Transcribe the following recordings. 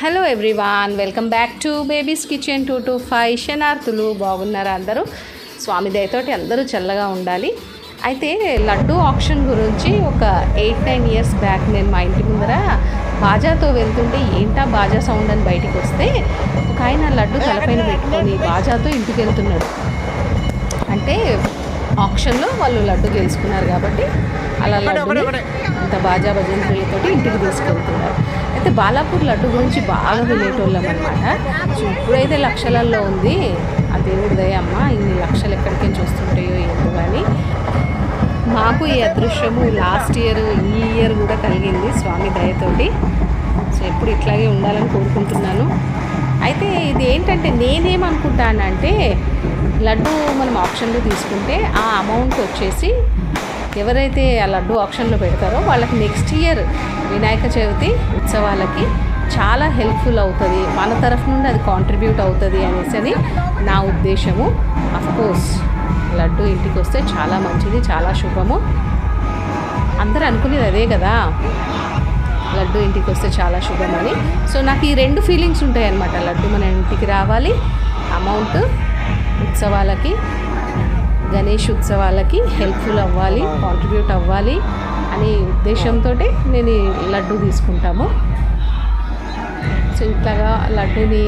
Hello everyone welcome back to baby's kitchen two two five శనార్థులు బాగున్నారా అందరూ? స్వామి దయతోటి అందరూ చల్లగా ఉండాలి. అయితే లడ్డూ ఆప్షన్ గురించి ఒక ఎయిట్ నైన్ ఇయర్స్ బ్యాక్ నేను మా ఇంటి ముందర బాజాతో వెళ్తుంటే ఏంటా బాజా సౌండ్ అని బయటికి వస్తే ఒక ఆయన లడ్డు తలపైన పెట్టుకొని బాజాతో ఇంటికి వెళ్తున్నాడు. అంటే ఆప్షన్లో వాళ్ళు లడ్డు గెలుచుకున్నారు కాబట్టి అలా లడ్డుని అంత బాజా భజంత్రులతోటి ఇంటికి తీసుకెళ్తున్నారు. అయితే బాలాపూర్ లడ్డు గురించి బాగా వినేటోళ్ళం అనమాట సో ఇప్పుడైతే లక్షలలో ఉంది. ఆ దేవుడి దయ అమ్మ ఇన్ని లక్షలు ఎక్కడికి చూస్తుంటాయో ఏంటో కానీ మాకు ఈ అదృశ్యము లాస్ట్ ఇయర్ ఈ ఇయర్ కూడా కలిగింది స్వామి దయతోటి. సో ఎప్పుడు ఇట్లాగే ఉండాలని కోరుకుంటున్నాను. అయితే ఇది ఏంటంటే నేనేమనుకుంటానంటే లడ్డు మనం ఆప్షన్లో తీసుకుంటే ఆ అమౌంట్ వచ్చేసి ఎవరైతే ఆ లడ్డు ఆప్షన్లో పెడతారో వాళ్ళకి నెక్స్ట్ ఇయర్ వినాయక చవితి ఉత్సవాలకి చాలా హెల్ప్ఫుల్ అవుతుంది. మన తరఫు నుండి అది కాంట్రిబ్యూట్ అవుతుంది అనేసి అని నా ఉద్దేశము. కోర్స్ లడ్డు ఇంటికి వస్తే చాలా మంచిది చాలా శుభము. అందరూ అనుకునేది అదే కదా. లడ్డు ఇంటికి వస్తే చాలా శుభమని. సో నాకు ఈ రెండు ఫీలింగ్స్ ఉంటాయి అన్నమాట లడ్డు మన ఇంటికి రావాలి అమౌంట్ ఉత్సవాలకి గణేష్ ఉత్సవాలకి హెల్ప్ఫుల్ అవ్వాలి కాంట్రిబ్యూట్ అవ్వాలి అనే ఉద్దేశంతో నేను లడ్డు తీసుకుంటాము. సో ఇట్లాగా లడ్డూని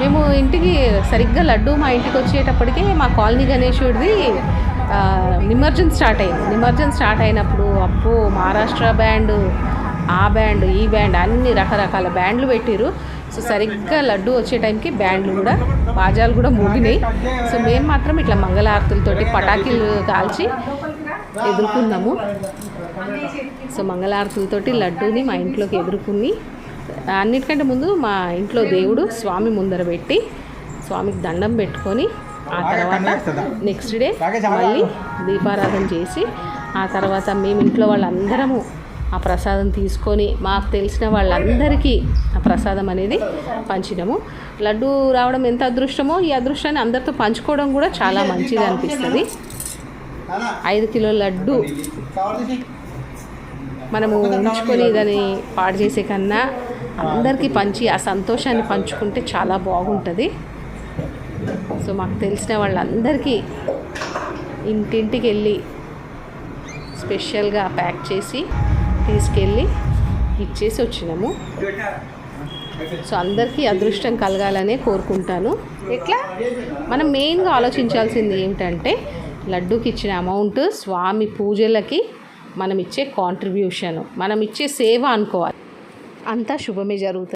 మేము ఇంటికి సరిగ్గా లడ్డు మా ఇంటికి వచ్చేటప్పటికే మా కాలనీ గణేశుడిది నిమజ్జనం స్టార్ట్ అయింది. నిమజ్జనం స్టార్ట్ అయినప్పుడు అప్పు మహారాష్ట్ర బ్యాండ్ ఆ బ్యాండ్ ఈ బ్యాండ్ అన్ని రకరకాల బ్యాండ్లు పెట్టిరు సో సరిగ్గా లడ్డు వచ్చే టైంకి బ్యాండ్లు కూడా బాజాలు కూడా మూగినాయి. సో మేము మాత్రం ఇట్లా మంగళారతులతోటి పటాకీలు కాల్చి ఎదుర్కొన్నాము. సో మంగళారతులతోటి లడ్డూని మా ఇంట్లోకి ఎదుర్కొని అన్నిటికంటే ముందు మా ఇంట్లో దేవుడు స్వామి ముందర పెట్టి స్వామికి దండం పెట్టుకొని ఆ తర్వాత నెక్స్ట్ డే మళ్ళీ దీపారాధన చేసి ఆ తర్వాత మేము ఇంట్లో వాళ్ళందరము ఆ ప్రసాదం తీసుకొని మాకు తెలిసిన వాళ్ళందరికీ ఆ ప్రసాదం అనేది పంచినాము. లడ్డు రావడం ఎంత అదృష్టమో ఈ అదృష్టాన్ని అందరితో పంచుకోవడం కూడా చాలా మంచిది అనిపిస్తుంది. ఐదు కిలో లడ్డు మనము ఉంచుకొని దాన్ని పాడు చేసే కన్నా అందరికీ పంచి ఆ సంతోషాన్ని పంచుకుంటే చాలా బాగుంటుంది. సో మాకు తెలిసిన వాళ్ళందరికీ ఇంటింటికి వెళ్ళి స్పెషల్గా ప్యాక్ చేసి తీసుకెళ్ళి ఇచ్చేసి వచ్చినాము. సో అందరికీ అదృష్టం కలగాలనే కోరుకుంటాను. ఎట్లా? మనం మెయిన్గా ఆలోచించాల్సింది ఏంటంటే లడ్డూకి ఇచ్చిన అమౌంట్ స్వామి పూజలకి మనం ఇచ్చే కాంట్రిబ్యూషన్ మనం ఇచ్చే సేవ అనుకోవాలి. అంతా శుభమే జరుగుతుంది.